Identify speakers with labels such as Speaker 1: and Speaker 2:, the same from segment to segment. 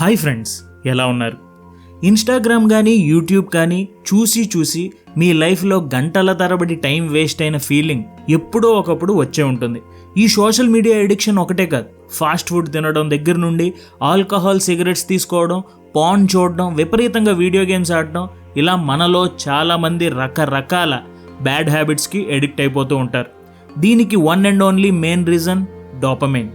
Speaker 1: Hi friends ఎలా ఉన్నారు? Instagram కానీ యూట్యూబ్ కానీ చూసి చూసి మీ లైఫ్లో గంటల తరబడి టైం వేస్ట్ అయిన ఫీలింగ్ ఎప్పుడో ఒకప్పుడు వచ్చే ఉంటుంది. ఈ సోషల్ మీడియా ఎడిక్షన్ ఒకటే కాదు. ఫాస్ట్ ఫుడ్ తినడం దగ్గర నుండి ఆల్కహాల్ సిగరెట్స్ తీసుకోవడం పాన్ చూడడం విపరీతంగా వీడియో గేమ్స్ ఆడడం ఇలా మనలో చాలామంది రకరకాల బ్యాడ్ హ్యాబిట్స్కి ఎడిక్ట్ అయిపోతూ ఉంటారు. దీనికి one and only main reason dopamine.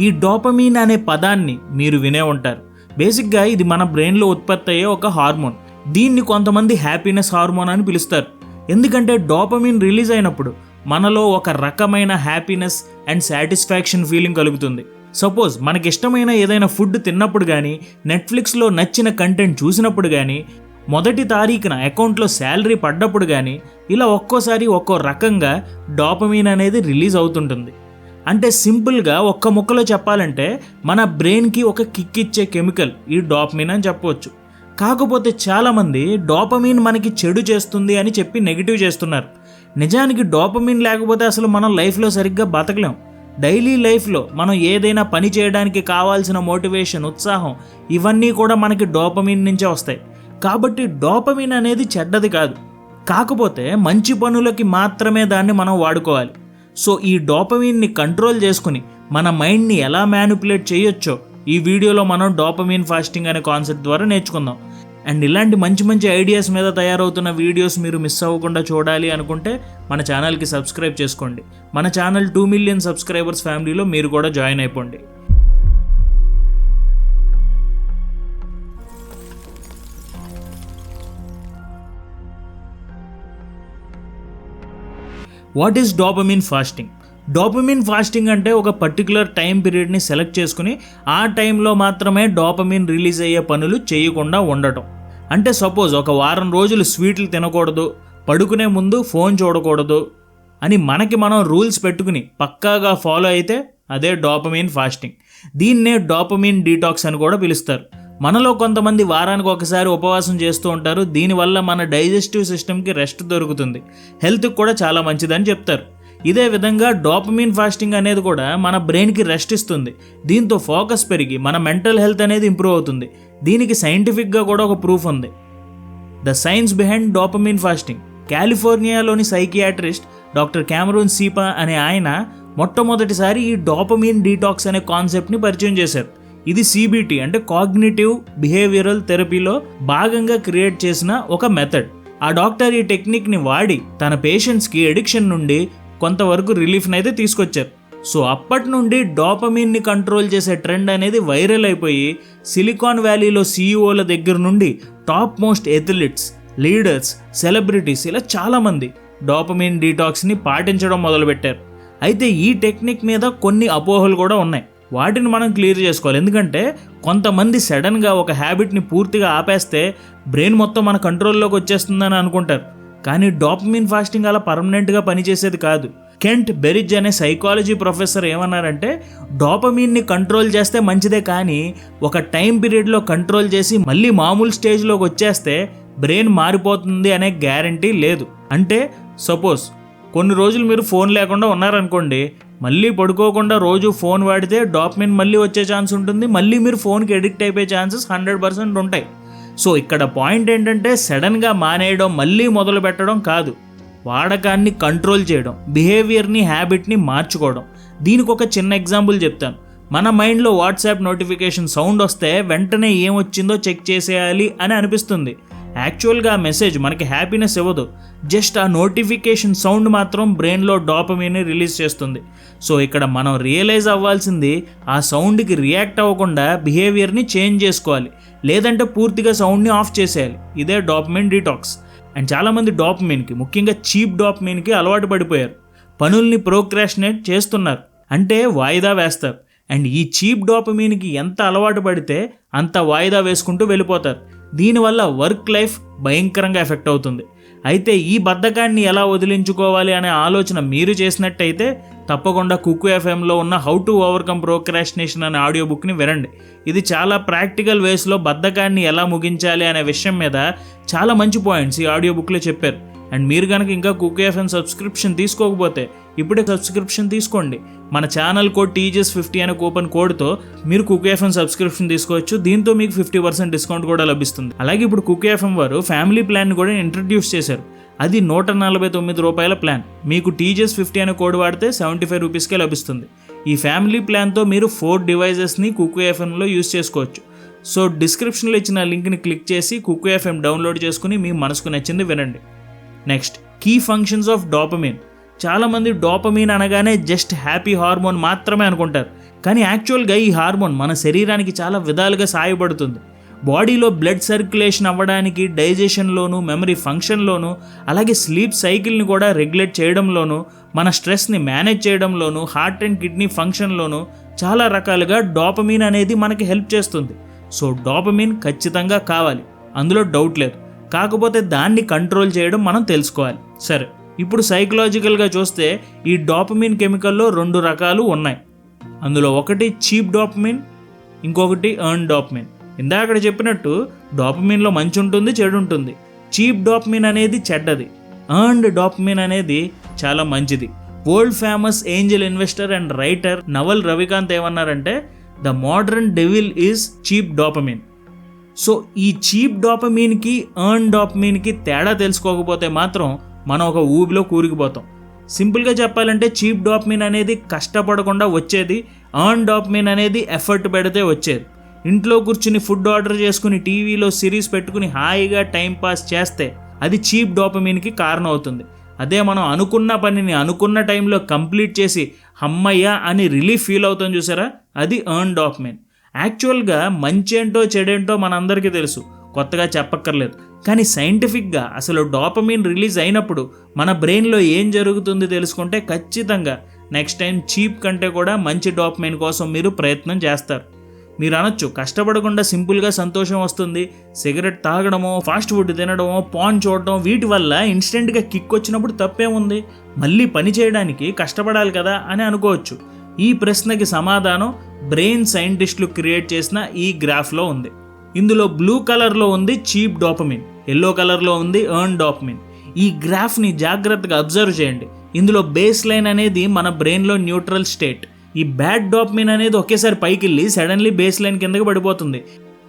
Speaker 1: ఈ డోపమీన్ అనే పదాన్ని మీరు వినే ఉంటారు. బేసిక్గా ఇది మన బ్రెయిన్లో ఉత్పత్తి అయ్యే ఒక హార్మోన్. దీన్ని కొంతమంది హ్యాపీనెస్ హార్మోన్ అని పిలుస్తారు. ఎందుకంటే డోపమిన్ రిలీజ్ అయినప్పుడు మనలో ఒక రకమైన హ్యాపీనెస్ అండ్ సాటిస్ఫాక్షన్ ఫీలింగ్ కలుగుతుంది. సపోజ్ మనకి ఇష్టమైన ఏదైనా ఫుడ్ తిన్నప్పుడు కానీ నెట్ఫ్లిక్స్లో నచ్చిన కంటెంట్ చూసినప్పుడు కానీ మొదటి తారీఖున అకౌంట్లో శాలరీ పడ్డప్పుడు కానీ ఇలా ఒక్కోసారి ఒక్కో రకంగా డోపమీన్ అనేది రిలీజ్ అవుతుంటుంది. అంటే సింపుల్గా ఒక్క ముక్కలో చెప్పాలంటే మన బ్రెయిన్కి ఒక కిక్ ఇచ్చే కెమికల్ ఈ డాపమిన్ అని చెప్పవచ్చు. కాకపోతే చాలామంది డోపమీన్ మనకి చెడు చేస్తుంది అని చెప్పి నెగిటివ్ చేస్తున్నారు. నిజానికి డోపమీన్ లేకపోతే అసలు మనం లైఫ్లో సరిగ్గా బతకలేం. డైలీ లైఫ్లో మనం ఏదైనా పని చేయడానికి కావాల్సిన మోటివేషన్ ఉత్సాహం ఇవన్నీ కూడా మనకి డోపమీన్ నుంచే వస్తాయి. కాబట్టి డోపమీన్ అనేది చెడ్డది కాదు. కాకపోతే మంచి పనులకి మాత్రమే దాన్ని మనం వాడుకోవాలి. సో ఈ డోపమీన్ని కంట్రోల్ చేసుకుని మన మైండ్ని ఎలా మ్యానిపులేట్ చేయొచ్చో ఈ వీడియోలో మనం డోపమీన్ ఫాస్టింగ్ అనే కాన్సెప్ట్ ద్వారా నేర్చుకుందాం. అండ్ ఇలాంటి మంచి మంచి ఐడియాస్ మీద తయారవుతున్న వీడియోస్ మీరు మిస్ అవ్వకుండా చూడాలి అనుకుంటే మన ఛానల్కి సబ్స్క్రైబ్ చేసుకోండి. మన ఛానల్ టూ మిలియన్ సబ్స్క్రైబర్స్ ఫ్యామిలీలో మీరు కూడా జాయిన్ అయిపోండి. What is dopamine fasting dopamine fasting అంటే ఒక పర్టికులర్ టైం పీరియడ్ని సెలెక్ట్ చేసుకుని ఆ టైంలో మాత్రమే డోపమిన్ రిలీజ్ అయ్యే పనులు చేయకుండా ఉండటం. అంటే సపోజ్ ఒక వారం రోజులు స్వీట్లు తినకూడదు పడుకునే ముందు ఫోన్ చూడకూడదు అని మనకి మనం రూల్స్ పెట్టుకుని పక్కాగా ఫాలో అయితే అదే డోపమిన్ ఫాస్టింగ్ దీన్నే డోపమిన్ డీటాక్స్ అని కూడా పిలుస్తారు. మనలో కొంతమంది వారానికి ఒకసారి ఉపవాసం చేస్తూ ఉంటారు. దీనివల్ల మన డైజెస్టివ్ సిస్టమ్కి రెస్ట్ దొరుకుతుంది. హెల్త్కి కూడా చాలా మంచిదని చెప్తారు. ఇదే విధంగా డోపమిన్ ఫాస్టింగ్ అనేది కూడా మన బ్రెయిన్కి రెస్ట్ ఇస్తుంది. దీంతో ఫోకస్ పెరిగి మన మెంటల్ హెల్త్ అనేది ఇంప్రూవ్ అవుతుంది. దీనికి సైంటిఫిక్గా కూడా ఒక ప్రూఫ్ ఉంది. The science behind dopamine fasting. కాలిఫోర్నియాలోని psychiatrist doctor Cameron Sepah అనే ఆయన మొట్టమొదటిసారి ఈ డోపమిన్ డీటాక్స్ అనే కాన్సెప్ట్ని పరిచయం చేశారు. ఇది సిబిటి అంటే కాగ్నిటివ్ బిహేవియరల్ థెరపీలో భాగంగా క్రియేట్ చేసిన ఒక మెథడ్ ఆ డాక్టర్ ఈ టెక్నిక్ని వాడి తన పేషెంట్స్కి ఎడిక్షన్ నుండి కొంతవరకు రిలీఫ్ని అయితే తీసుకొచ్చారు. సో అప్పటి నుండి డోపమిన్ని కంట్రోల్ చేసే ట్రెండ్ అనేది వైరల్ అయిపోయి సిలికాన్ వ్యాలీలో సీఈఓల దగ్గర నుండి top most athletes leaders celebrities ఇలా చాలామంది డోపమిన్ డీటాక్స్ని పాటించడం మొదలుపెట్టారు. అయితే ఈ టెక్నిక్ మీద కొన్ని అపోహలు కూడా ఉన్నాయి. వాటిని మనం క్లియర్ చేసుకోవాలి. ఎందుకంటే కొంతమంది సడన్గా ఒక హ్యాబిట్ని పూర్తిగా ఆపేస్తే బ్రెయిన్ మొత్తం మన కంట్రోల్లోకి వచ్చేస్తుందని అనుకుంటారు. కానీ డోపమిన్ ఫాస్టింగ్ అలా పర్మనెంట్గా పనిచేసేది కాదు. కెంట్ బెరిజ్ అనే సైకాలజీ ప్రొఫెసర్ ఏమన్నారంటే డోపమీన్ని కంట్రోల్ చేస్తే మంచిదే కానీ ఒక టైం పీరియడ్లో కంట్రోల్ చేసి మళ్ళీ మామూలు స్టేజ్లోకి వచ్చేస్తే బ్రెయిన్ మారిపోతుంది అనే గ్యారంటీ లేదు. అంటే సపోజ్ కొన్ని రోజులు మీరు ఫోన్ లేకుండా ఉన్నారనుకోండి మళ్ళీ పడుకోకుండా రోజు ఫోన్ వాడితే డాప్మిన్ మళ్ళీ వచ్చే ఛాన్స్ ఉంటుంది. మళ్ళీ మీరు ఫోన్కి ఎడిక్ట్ అయిపోయే ఛాన్సెస్ హండ్రెడ్ పర్సెంట్ ఉంటాయి. సో ఇక్కడ పాయింట్ ఏంటంటే సడన్గా మానేయడం మళ్ళీ మొదలు పెట్టడం కాదు. వాడకాన్ని కంట్రోల్ చేయడం బిహేవియర్ని హ్యాబిట్ని మార్చుకోవడం. దీనికి ఒక చిన్న ఎగ్జాంపుల్ చెప్తాను. మన మైండ్లో వాట్సాప్ నోటిఫికేషన్ సౌండ్ వస్తే వెంటనే ఏం వచ్చిందో చెక్ చేసేయాలి అని అనిపిస్తుంది. యాక్చువల్గా ఆ మెసేజ్ మనకి హ్యాపీనెస్ ఇవ్వదు. జస్ట్ ఆ నోటిఫికేషన్ సౌండ్ మాత్రం బ్రెయిన్లో డాపమీని రిలీజ్ చేస్తుంది. సో ఇక్కడ మనం రియలైజ్ అవ్వాల్సింది ఆ సౌండ్కి రియాక్ట్ అవ్వకుండా బిహేవియర్ని చేంజ్ చేసుకోవాలి. లేదంటే పూర్తిగా సౌండ్ని ఆఫ్ చేసేయాలి. ఇదే డాపమిన్ డీటాక్స్ అండ్ చాలామంది డాపమిన్కి ముఖ్యంగా చీప్ డాపమిన్కి అలవాటు పడిపోయారు. పనుల్ని ప్రోక్రాషనేట్ చేస్తున్నారు. అంటే వాయిదా వేస్తారు. అండ్ ఈ చీప్ డాపమీన్కి ఎంత అలవాటు పడితే అంత వాయిదా వేసుకుంటూ వెళ్ళిపోతారు. దీనివల్ల వర్క్ లైఫ్ భయంకరంగా ఎఫెక్ట్ అవుతుంది. అయితే ఈ బద్ధకాన్ని ఎలా వదిలించుకోవాలి అనే ఆలోచన మీరు చేసినట్టయితే తప్పకుండా కుక్కు ఎఫ్ఎంలో ఉన్న హౌ టు ఓవర్కమ్ ప్రోక్రాస్టినేషన్ అనే ఆడియో బుక్ని వినండి. ఇది చాలా ప్రాక్టికల్ వేస్లో బద్ధకాన్ని ఎలా ముగించాలి అనే విషయం మీద చాలా మంచి పాయింట్స్ ఈ ఆడియో బుక్లో చెప్పారు. అండ్ మీరు కనుక ఇంకా కుక్ ఎఫ్ఎం సబ్స్క్రిప్షన్ తీసుకోకపోతే ఇప్పుడే సబ్స్క్రిప్షన్ తీసుకోండి. మన channel code T J S fifty అనే కూపన్ కోడ్తో మీరు కుక్ ఎఫ్ఎం సబ్స్క్రిప్షన్ తీసుకోవచ్చు. దీంతో మీకు ఫిఫ్టీ పర్సెంట్ డిస్కౌంట్ కూడా లభిస్తుంది. అలాగే ఇప్పుడు కుక్ ఎఫ్ఎం వారు ఫ్యామిలీ ప్లాన్ కూడా ఇంట్రడ్యూస్ చేశారు. అది నూట నలభై తొమ్మిది రూపాయల ప్లాన్ మీకు టీజీఎస్ ఫిఫ్టీ అనే కోడ్ వాడితే సెవెంటీ ఫైవ్ రూపీస్కే లభిస్తుంది. ఈ ఫ్యామిలీ ప్లాన్తో మీరు ఫోర్ డివైజెస్ని కుక్ ఎఫ్ఎంలో యూస్ చేసుకోవచ్చు. సో డిస్క్రిప్షన్లో ఇచ్చిన లింక్ని క్లిక్ చేసి కుక్ ఎఫ్ఎం డౌన్లోడ్ చేసుకుని మీ మనసుకు నచ్చింది వినండి. Next key functions of dopamine చాలామంది డోపమీన్ అనగానే జస్ట్ హ్యాపీ హార్మోన్ మాత్రమే అనుకుంటారు. కానీ యాక్చువల్గా ఈ హార్మోన్ మన శరీరానికి చాలా విధాలుగా సహాయపడుతుంది బాడీలో బ్లడ్ సర్క్యులేషన్ అవ్వడానికి డైజెషన్లోను మెమరీ ఫంక్షన్లోను అలాగే స్లీప్ సైకిల్ని కూడా రెగ్యులేట్ చేయడంలోను మన స్ట్రెస్ని మేనేజ్ చేయడంలోను హార్ట్ అండ్ కిడ్నీ ఫంక్షన్లోను చాలా రకాలుగా డోపమీన్ అనేది మనకి హెల్ప్ చేస్తుంది. సో డోపమీన్ ఖచ్చితంగా కావాలి. అందులో డౌట్ లేదు. కాకపోతే దాన్ని కంట్రోల్ చేయడం మనం తెలుసుకోవాలి. సరే. ఇప్పుడు సైకలాజికల్గా చూస్తే ఈ డాపమిన్ కెమికల్లో రెండు రకాలు ఉన్నాయి. అందులో ఒకటి చీప్ డాపమిన్ ఇంకొకటి అర్న్ డాపమిన్ ఇందాక చెప్పినట్టు డాపమిన్లో మంచి ఉంటుంది చెడు ఉంటుంది. చీప్ డాపమిన్ అనేది చెడ్డది. అర్న్డ్ డాపమిన్ అనేది చాలా మంచిది. World famous angel investor and writer Naval Ravikant ఏమన్నారంటే the modern devil is cheap dopamine so ఈ చీప్ డాపమీన్కి అర్న్ డాపమీన్కి తేడా తెలుసుకోకపోతే మాత్రం మనం ఒక ఊబిలో కూరుకుపోతాం. సింపుల్గా చెప్పాలంటే చీప్ డాపమీన్ అనేది కష్టపడకుండా వచ్చేది ఆన్ డాపమీన్ అనేది ఎఫర్ట్ పెడితే వచ్చేది. ఇంట్లో కూర్చుని ఫుడ్ ఆర్డర్ చేసుకుని టీవీలో సిరీస్ పెట్టుకుని హాయిగా టైంపాస్ చేస్తే అది చీప్ డాపమీన్కి కారణం అవుతుంది అదే మనం అనుకున్న పనిని అనుకున్న టైంలో కంప్లీట్ చేసి హమ్మయ్య అని రిలీఫ్ ఫీల్ అవుతాం చూసారా? అది ఎర్న్ డాపమీన్ యాక్చువల్గా మంచేంటో చెడేంటో మనందరికీ తెలుసు. కొత్తగా చెప్పక్కర్లేదు. కానీ సైంటిఫిక్గా అసలు డాపమిన్ రిలీజ్ అయినప్పుడు మన బ్రెయిన్లో ఏం జరుగుతుంది తెలుసుకుంటే ఖచ్చితంగా నెక్స్ట్ టైం చీప్ కంటే కూడా మంచి డాపమైన్ కోసం మీరు ప్రయత్నం చేస్తారు. మీరు అనొచ్చు కష్టపడకుండా సింపుల్గా సంతోషం వస్తుంది సిగరెట్ తాగడమో ఫాస్ట్ ఫుడ్ తినడమో పాన్ చూడడం వీటి వల్ల ఇన్స్టెంట్గా కిక్ వచ్చినప్పుడు తప్పేముంది మళ్ళీ పని చేయడానికి కష్టపడాలి కదా అని అనుకోవచ్చు. ఈ ప్రశ్నకి సమాధానం బ్రెయిన్ సైంటిస్టులు క్రియేట్ చేసిన ఈ గ్రాఫ్లో ఉంది. ఇందులో బ్లూ కలర్లో ఉంది చీప్ డాపమిన్ ఎల్లో కలర్లో ఉంది ఎర్న్ డాపమిన్. ఈ గ్రాఫ్ని జాగ్రత్తగా అబ్జర్వ్ చేయండి. ఇందులో బేస్ లైన్ అనేది మన బ్రెయిన్లో న్యూట్రల్ స్టేట్. ఈ బ్యాడ్ డాప్మిన్ అనేది ఒకేసారి పైకి వెళ్ళి సడన్లీ బేస్ లైన్ కిందకి పడిపోతుంది.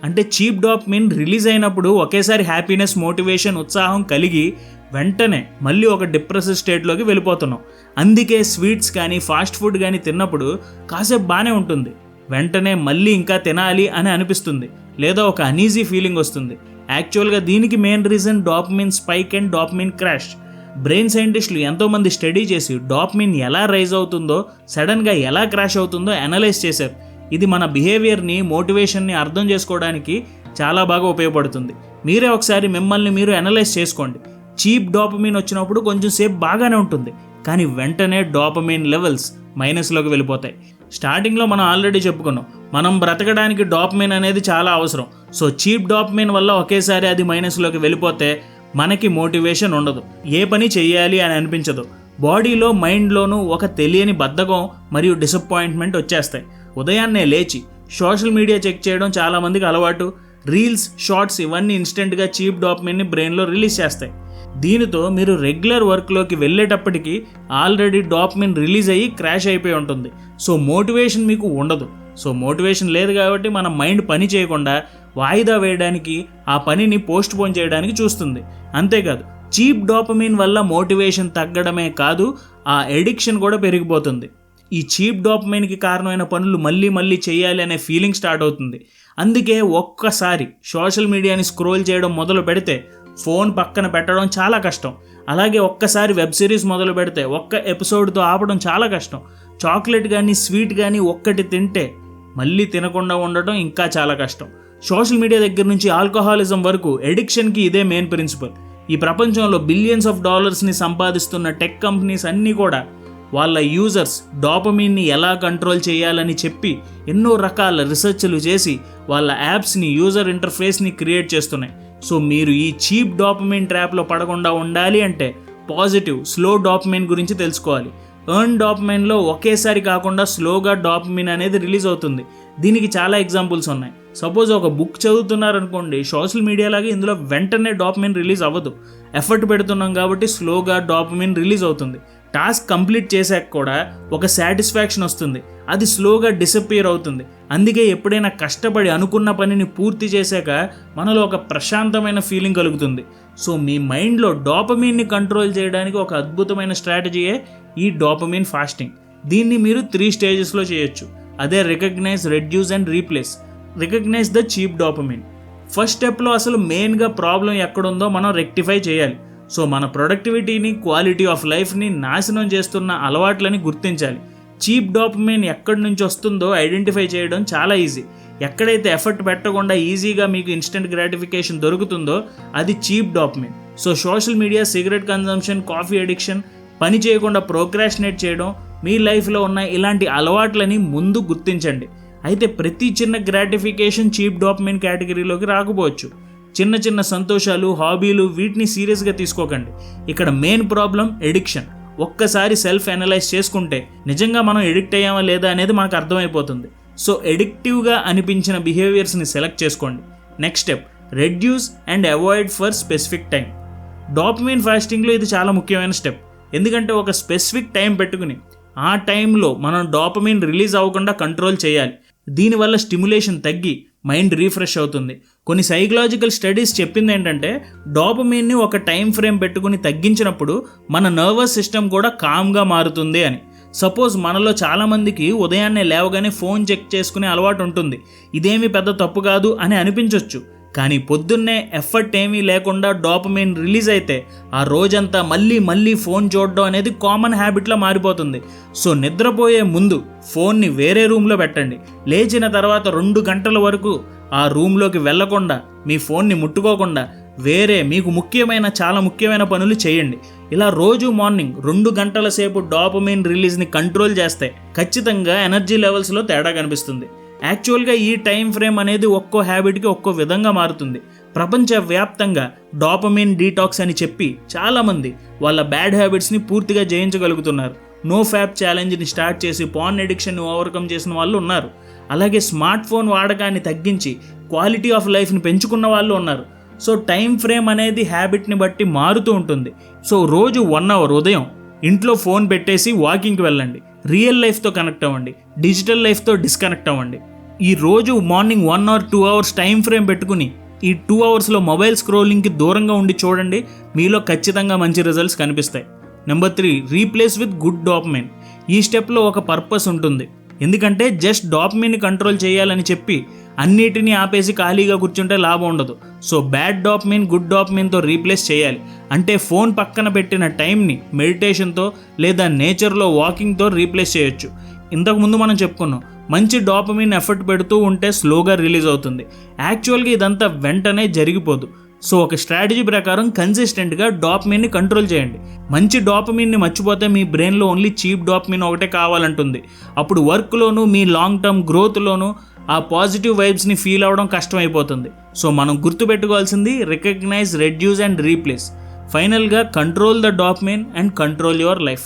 Speaker 1: అంటే చీప్ డాప్మిన్ రిలీజ్ అయినప్పుడు ఒకేసారి హ్యాపీనెస్ మోటివేషన్ ఉత్సాహం కలిగి వెంటనే మళ్ళీ ఒక డిప్రెసివ్ స్టేట్లోకి వెళ్ళిపోతున్నాం. అందుకే స్వీట్స్ కానీ ఫాస్ట్ ఫుడ్ కానీ తిన్నప్పుడు కాసేపు బాగానే ఉంటుంది. వెంటనే మళ్ళీ ఇంకా తినాలి అని అనిపిస్తుంది. లేదా ఒక అనీజీ ఫీలింగ్ వస్తుంది. యాక్చువల్గా దీనికి main reason dopamine spike and dopamine crash brain సైంటిస్టులు ఎంతోమంది స్టడీ చేసి డాప్మిన్ ఎలా రైజ్ అవుతుందో సడన్గా ఎలా క్రాష్ అవుతుందో అనలైజ్ చేశారు. ఇది మన బిహేవియర్ని మోటివేషన్ని అర్థం చేసుకోవడానికి చాలా బాగా ఉపయోగపడుతుంది. మీరే ఒకసారి మిమ్మల్ని మీరు అనలైజ్ చేసుకోండి. చీప్ డాపమిన్ వచ్చినప్పుడు కొంచెం సేపు బాగానే ఉంటుంది. కానీ వెంటనే డాపమిన్ లెవెల్స్ మైనస్లోకి వెళ్ళిపోతాయి. స్టార్టింగ్లో మనం ఆల్రెడీ చెప్పుకున్నాం. మనం బ్రతకడానికి డాప్మెయిన్ అనేది చాలా అవసరం. సో చీప్ డాప్మెయిన్ వల్ల ఒకేసారి అది మైనస్లోకి వెళ్ళిపోతే మనకి మోటివేషన్ ఉండదు. ఏ పని చేయాలి అని అనిపించదు. బాడీలో మైండ్లోనూ ఒక తెలియని బద్ధకం మరియు డిసప్పాయింట్మెంట్ వచ్చేస్తాయి. ఉదయాన్నే లేచి సోషల్ మీడియా చెక్ చేయడం చాలామందికి అలవాటు. రీల్స్ షార్ట్స్ ఇవన్నీ ఇన్స్టెంట్గా చీప్ డాప్మెయిన్ని బ్రెయిన్లో రిలీజ్ చేస్తాయి. దీనితో మీరు రెగ్యులర్ వర్క్లోకి వెళ్ళేటప్పటికి ఆల్రెడీ డాప్మిన్ రిలీజ్ అయ్యి క్రాష్ అయిపోయి ఉంటుంది. సో మోటివేషన్ మీకు ఉండదు. సో మోటివేషన్ లేదు కాబట్టి మన మైండ్ పని చేయకుండా వాయిదా వేయడానికి ఆ పనిని పోస్ట్ పోన్ చేయడానికి చూస్తుంది. అంతేకాదు చీప్ డాపమిన్ వల్ల మోటివేషన్ తగ్గడమే కాదు ఆ ఎడిక్షన్ కూడా పెరిగిపోతుంది. ఈ చీప్ డాపమైన్కి కారణమైన పనులు మళ్ళీ మళ్ళీ చేయాలి అనే ఫీలింగ్ స్టార్ట్ అవుతుంది. అందుకే ఒక్కసారి సోషల్ మీడియాని స్క్రోల్ చేయడం మొదలు పెడితే ఫోన్ పక్కన పెట్టడం చాలా కష్టం. అలాగే ఒక్కసారి వెబ్ సిరీస్ మొదలు పెడితే ఒక్క ఎపిసోడ్తో ఆపడం చాలా కష్టం. చాక్లెట్ కానీ స్వీట్ కానీ ఒక్కటి తింటే మళ్ళీ తినకుండా ఉండటం ఇంకా చాలా కష్టం. సోషల్ మీడియా దగ్గర నుంచి ఆల్కహాలిజం వరకు ఎడిక్షన్కి ఇదే మెయిన్ ప్రిన్సిపల్. ఈ ప్రపంచంలో బిలియన్స్ ఆఫ్ డాలర్స్ని సంపాదిస్తున్న టెక్ కంపెనీస్ అన్నీ కూడా వాళ్ళ యూజర్స్ డాపమీన్ని ఎలా కంట్రోల్ చేయాలని చెప్పి ఎన్నో రకాల రీసెర్చ్లు చేసి వాళ్ళ యాప్స్ని యూజర్ ఇంటర్ఫేస్ని క్రియేట్ చేస్తున్నాయి. సో మీరు ఈ చీప్ డాపమైన్ ట్రాప్లో పడకుండా ఉండాలి అంటే పాజిటివ్ స్లో డాపమైన్ గురించి తెలుసుకోవాలి. ఎర్న్ డాపమైన్లో ఒకేసారి కాకుండా స్లోగా డాపమైన్ అనేది రిలీజ్ అవుతుంది. దీనికి చాలా ఎగ్జాంపుల్స్ ఉన్నాయి. సపోజ్ ఒక బుక్ చదువుతున్నారనుకోండి సోషల్ మీడియా లాగా ఇందులో వెంటనే డాపమైన్ రిలీజ్ అవ్వదు. ఎఫర్ట్ పెడుతున్నాం కాబట్టి స్లోగా డాపమైన్ రిలీజ్ అవుతుంది. టాస్క్ కంప్లీట్ చేశాక కూడా ఒక సాటిస్ఫాక్షన్ వస్తుంది. అది స్లోగా డిసప్పియర్ అవుతుంది. అందుకే ఎప్పుడైనా కష్టపడి అనుకున్న పనిని పూర్తి చేశాక మనలో ఒక ప్రశాంతమైన ఫీలింగ్ కలుగుతుంది. సో మీ మైండ్లో డోపమీన్ని కంట్రోల్ చేయడానికి ఒక అద్భుతమైన స్ట్రాటజీయే ఈ డోపమీన్ ఫాస్టింగ్. దీన్ని మీరు త్రీ స్టేజెస్లో చేయొచ్చు. అదే recognise reduce and replace. Recognise the cheap dopamine. First స్టెప్లో అసలు మెయిన్గా ప్రాబ్లం ఎక్కడుందో మనం రెక్టిఫై చేయాలి. సో మన ప్రొడక్టివిటీని క్వాలిటీ ఆఫ్ లైఫ్ని నాశనం చేస్తున్న అలవాట్లని గుర్తించాలి. చీప్ డాపమైన్ ఎక్కడి నుంచి వస్తుందో ఐడెంటిఫై చేయడం చాలా ఈజీ. ఎక్కడైతే ఎఫర్ట్ పెట్టకుండా ఈజీగా మీకు ఇన్స్టెంట్ గ్రాటిఫికేషన్ దొరుకుతుందో అది cheap dopamine. So social media cigarette consumption coffee addiction పని చేయకుండా ప్రోగ్రాషనేట్ చేయడం మీ లైఫ్లో ఉన్న ఇలాంటి అలవాట్లని ముందు గుర్తించండి. అయితే ప్రతి చిన్న గ్రాటిఫికేషన్ చీప్ డాపమైన్ కేటగిరీలోకి రాకపోవచ్చు. చిన్న చిన్న సంతోషాలు హాబీలు వీటిని సీరియస్గా తీసుకోకండి. ఇక్కడ మెయిన్ ప్రాబ్లం ఎడిక్షన్ ఒక్కసారి సెల్ఫ్ అనలైజ్ చేసుకుంటే నిజంగా మనం ఎడిక్ట్ అయ్యామా లేదా అనేది మనకు అర్థమైపోతుంది. సో ఎడిక్టివ్గా అనిపించిన బిహేవియర్స్ని సెలెక్ట్ చేసుకోండి. Next step reduce and avoid for specific time dopamine ఫాస్టింగ్లో ఇది చాలా ముఖ్యమైన స్టెప్ ఎందుకంటే ఒక స్పెసిఫిక్ టైం పెట్టుకుని ఆ టైంలో మనం డాపమైన్ రిలీజ్ అవ్వకుండా కంట్రోల్ చేయాలి. దీనివల్ల స్టిమ్యులేషన్ తగ్గి మైండ్ రీఫ్రెష్ అవుతుంది. కొన్ని సైకలాజికల్ స్టడీస్ చెప్పింది ఏంటంటే డోపమీన్ని ఒక టైం ఫ్రేమ్ పెట్టుకుని తగ్గించినప్పుడు మన నర్వస్ సిస్టమ్ కూడా కామ్గా మారుతుంది అని. సపోజ్ మనలో చాలామందికి ఉదయాన్నే లేవగానే ఫోన్ చెక్ చేసుకునే అలవాటు ఉంటుంది. ఇదేమీ పెద్ద తప్పు కాదు అని అనిపించవచ్చు కానీ పొద్దున్నే ఎఫర్ట్ ఏమీ లేకుండా డోపమైన్ రిలీజ్ అయితే ఆ రోజంతా మళ్ళీ మళ్ళీ ఫోన్ చూడడం అనేది కామన్ హ్యాబిట్లా మారిపోతుంది. సో నిద్రపోయే ముందు ఫోన్ని వేరే రూమ్లో పెట్టండి. లేచిన తర్వాత రెండు గంటల వరకు ఆ రూమ్లోకి వెళ్ళకుండా మీ ఫోన్ని ముట్టుకోకుండా వేరే మీకు ముఖ్యమైన చాలా ముఖ్యమైన పనులు చేయండి. ఇలా రోజు మార్నింగ్ రెండు గంటల సేపు డాపమైన్ రిలీజ్ని కంట్రోల్ చేస్తే ఖచ్చితంగా ఎనర్జీ లెవెల్స్లో తేడా కనిపిస్తుంది. యాక్చువల్గా ఈ టైం ఫ్రేమ్ అనేది ఒక్కో హ్యాబిట్కి ఒక్కో విధంగా మారుతుంది. ప్రపంచవ్యాప్తంగా డాపమిన్ డీటాక్స్ అని చెప్పి చాలామంది వాళ్ళ బ్యాడ్ హ్యాబిట్స్ని పూర్తిగా జయించగలుగుతున్నారు. నో ఫ్యాప్ ఛాలెంజ్ని స్టార్ట్ చేసి పాన్ ఎడిక్షన్ని ఓవర్కమ్ చేసిన వాళ్ళు ఉన్నారు. అలాగే స్మార్ట్ ఫోన్ వాడకాన్ని తగ్గించి క్వాలిటీ ఆఫ్ లైఫ్ని పెంచుకున్న వాళ్ళు ఉన్నారు. సో టైం ఫ్రేమ్ అనేది హ్యాబిట్ని బట్టి మారుతూ ఉంటుంది. సో రోజు వన్ అవర్ ఉదయం ఇంట్లో ఫోన్ పెట్టేసి వాకింగ్కి వెళ్ళండి. రియల్ లైఫ్తో కనెక్ట్ అవ్వండి. డిజిటల్ లైఫ్తో డిస్కనెక్ట్ అవ్వండి. ఈ రోజు morning one hour two hours time frame పెట్టుకుని ఈ టూ అవర్స్లో మొబైల్ స్క్రోలింగ్కి దూరంగా ఉండి చూడండి మీలో ఖచ్చితంగా మంచి రిజల్ట్స్ కనిపిస్తాయి. Number three replace with good dopamine ఈ స్టెప్లో ఒక పర్పస్ ఉంటుంది. ఎందుకంటే జస్ట్ డాప్మైన్ని కంట్రోల్ చేయాలని చెప్పి అన్నిటినీ ఆపేసి ఖాళీగా కూర్చుంటే లాభం ఉండదు. సో బ్యాడ్ డాప్మెన్ గుడ్ డాప్మైన్తో రీప్లేస్ చేయాలి. అంటే ఫోన్ పక్కన పెట్టిన టైంని మెడిటేషన్తో లేదా నేచర్లో వాకింగ్తో రీప్లేస్ చేయొచ్చు. ఇంతకుముందు మనం చెప్పుకున్నాం మంచి డాపమిన్ ఎఫర్ట్ పెడుతూ ఉంటే స్లోగా రిలీజ్ అవుతుంది. యాక్చువల్గా ఇదంతా వెంటనే జరిగిపోదు. సో ఒక స్ట్రాటజీ ప్రకారం కన్సిస్టెంట్గా డాపమిన్ని కంట్రోల్ చేయండి. మంచి డాపమిన్ని మర్చిపోతే మీ బ్రెయిన్లో ఓన్లీ చీప్ డాపమిన్ ఒకటే కావాలంటుంది. అప్పుడు వర్క్లోను మీ లాంగ్ టర్మ్ గ్రోత్లోను ఆ పాజిటివ్ వైబ్స్ని ఫీల్ అవ్వడం కష్టమైపోతుంది. సో మనం గుర్తుపెట్టుకోవాల్సింది రికగ్నైజ్ రెడ్యూస్ అండ్ రీప్లేస్ ఫైనల్గా control the dopamine and control your life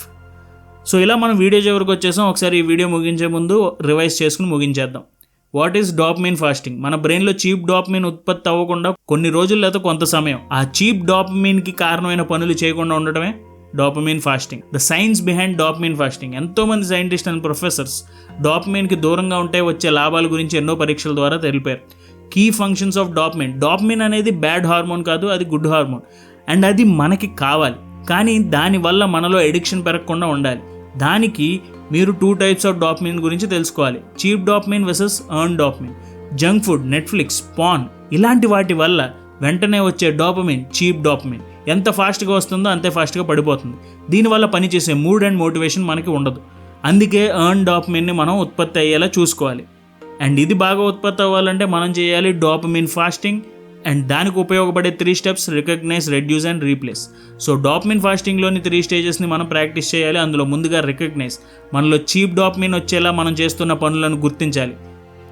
Speaker 1: so ఇలా మనం వీడియో చివరికి వచ్చేసాం. ఒకసారి ఈ వీడియో ముగించే ముందు రివైజ్ చేసుకుని ముగించేద్దాం. వాట్ ఈస్ డాప్మిన్ ఫాస్టింగ్ మన బ్రెయిన్లో చీప్ డాప్మిన్ ఉత్పత్తి అవ్వకుండా కొన్ని రోజులు లేదా కొంత సమయం. ఆ చీప్ డాప్మిన్కి కారణమైన పనులు చేయకుండా ఉండటమే dopamine fasting the science behind dopamine fasting ఎంతోమంది సైంటిస్ట్ అండ్ ప్రొఫెసర్స్ డాపమిన్కి దూరంగా ఉంటే వచ్చే లాభాల గురించి ఎన్నో పరీక్షల ద్వారా తెలిపారు. Key functions of dopamine dopamine అనేది బ్యాడ్ హార్మోన్ కాదు అది గుడ్ హార్మోన్ అండ్ అది మనకి కావాలి. కానీ దానివల్ల మనలో ఎడిక్షన్ పెరగకుండా ఉండాలి. దానికి మీరు టూ టైప్స్ ఆఫ్ డాప్మిన్ గురించి తెలుసుకోవాలి. Cheap dopamine versus earn dopamine junk food Netflix porn ఇలాంటి వాటి వల్ల వెంటనే వచ్చే డోపమిన్ చీప్ డోపమిన్ ఎంత ఫాస్ట్గా వస్తుందో అంతే ఫాస్ట్గా పడిపోతుంది. దీనివల్ల పనిచేసే మూడ్ అండ్ మోటివేషన్ మనకి ఉండదు. అందుకే ఎర్న్ డాపమిన్ని మనం ఉత్పత్తి అయ్యేలా చూసుకోవాలి. అండ్ ఇది బాగా ఉత్పత్తి అవ్వాలంటే మనం చేయాలి డోపమిన్ ఫాస్టింగ్ అండ్ దానికి ఉపయోగపడే three steps recognise reduce and replace so dopamine ఫాస్టింగ్లోని three స్టేజెస్ని మనం ప్రాక్టీస్ చేయాలి. అందులో ముందుగా రికగ్నైజ్ మనలో చీప్ డాప్మిన్ వచ్చేలా మనం చేస్తున్న పనులను గుర్తించాలి.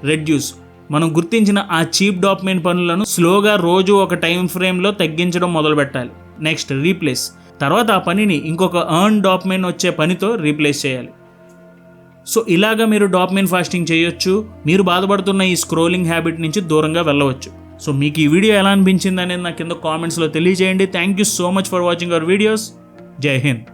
Speaker 1: రెడ్యూస్ మనం గుర్తించిన ఆ చీప్ డాప్మిన్ పనులను స్లోగా రోజు ఒక టైం ఫ్రేమ్లో తగ్గించడం మొదలు పెట్టాలి నెక్స్ట్ రీప్లేస్ తర్వాత ఆ పనిని ఇంకొక ఎర్న్ డాప్మిన్ వచ్చే పనితో రీప్లేస్ చేయాలి. సో ఇలాగా మీరు డాప్మిన్ ఫాస్టింగ్ చేయొచ్చు. మీరు బాధపడుతున్న ఈ స్క్రోలింగ్ హ్యాబిట్ నుంచి దూరంగా వెళ్ళవచ్చు. సో మీకు ఈ వీడియో ఎలా అనిపించింది అనేది నాకు కింద కామెంట్స్లో తెలియజేయండి. Thank you so much for watching our videos జై హింద్